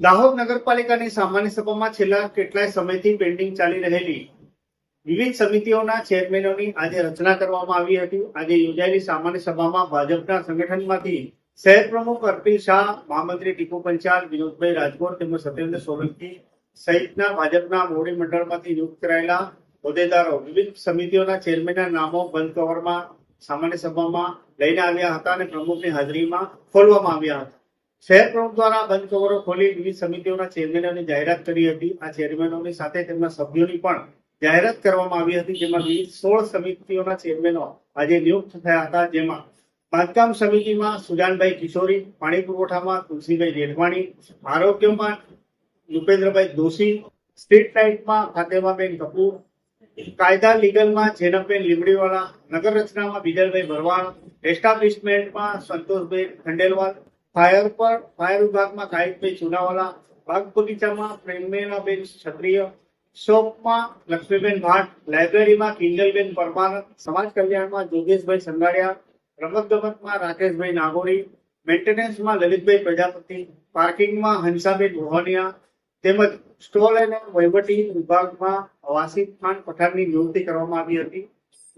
દાહોદ નગરપાલિકાની સામાન્ય સભામાં છેલ્લા કેટલાય સમયથી પેન્ડિંગ ચાલી રહેલી વિવિધ સમિતિઓના ચેરમેનોની આજે રચના કરવામાં આવી હતી. આજે યોજાયેલી સામાન્ય સભામાં ભાજપના સંગઠનમાંથી શહેર પ્રમુખ અર્પિલ શાહ, મહામંત્રી ટીપુ પંચાલ, વિનોદભાઈ રાજગોર તેમજ સત્યેન્દ્ર સોલંકી સહિતના ભાજપના મોવડી મંડળમાંથી નિયુક્ત કરાયેલા હોદ્દેદારો વિવિધ સમિતિઓના ચેરમેનના નામો બંધ કવરમાં સામાન્ય સભામાં લઈને આવ્યા હતા અને પ્રમુખની હાજરીમાં ખોલવામાં આવ્યા હતા. શહેર પ્રમુખ દ્વારા બંધ કવરો ખોલી વિવિધ સમિતિઓના ચેરમેનોની જાહેરાત કરી હતી. આ ચેરમેનોની સાથે તેમના સભ્યોની પણ જાહેરાત કરવામાં આવી હતી, જેમાં વિવિધ સોળ સમિતિઓના ચેરમેનો આજે નિયુક્ત થયા હતા, જેમાં બાંધકામ સમિતિમાં સુજાનભાઈ કિશોરી, પાણી પુરવઠામાં તુલસીભાઈ રેઠવાણી આરોગ્યમાં ભૂપેન્દ્રભાઈ દોશી, સ્ટ્રીટ લાઇટમાં ફાતેમાબેન કપૂર, કાયદા લીગલમાં જેનબેન લીમડીવાળા નગર રચનામાં બિજલભાઈ ભરવાડ એસ્ટાબ્લિશમેન્ટમાં સંતોષભાઈ ખંડેલવાલ ફાયર પર, ફાયર વિભાગમાં ગાયકભાઈ ચુનાવાલા બાગ બગીચામાં પ્રેમેલાબેન ક્ષત્રિય શોપમાં લક્ષ્મીબેન ભાટ, લાઇબ્રેરીમાં કિંજલબેન પરમાર, સમાજ કલ્યાણમાં જોગેશભાઈ સંગાડિયા રમત ગમતમાં રાકેશભાઈ નાગોરી મેન્ટેનન્સમાં લલિતભાઈ પ્રજાપતિ, પાર્કિંગમાં હંસાબેન મોહનિયા તેમજ સ્ટોલ અને વહીવટી વિભાગમાં વાસિફ ખાન પઠાણની નિયુક્તિ કરવામાં આવી હતી.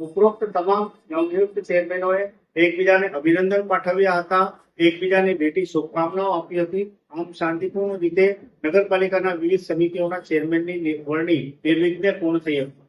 ઉપરોક્ત તમામ નવનિયુક્ત ચેરમેનોએ એકબીજાને અભિનંદન પાઠવ્યા હતા. એકબીજાને ભેટી શુભકામનાઓ આપી હતી. આમ શાંતિપૂર્ણ રીતે નગરપાલિકાના વિવિધ સમિતિઓના ચેરમેનની વરણી નિર્વિઘ્ને પૂર્ણ થઈ હતી.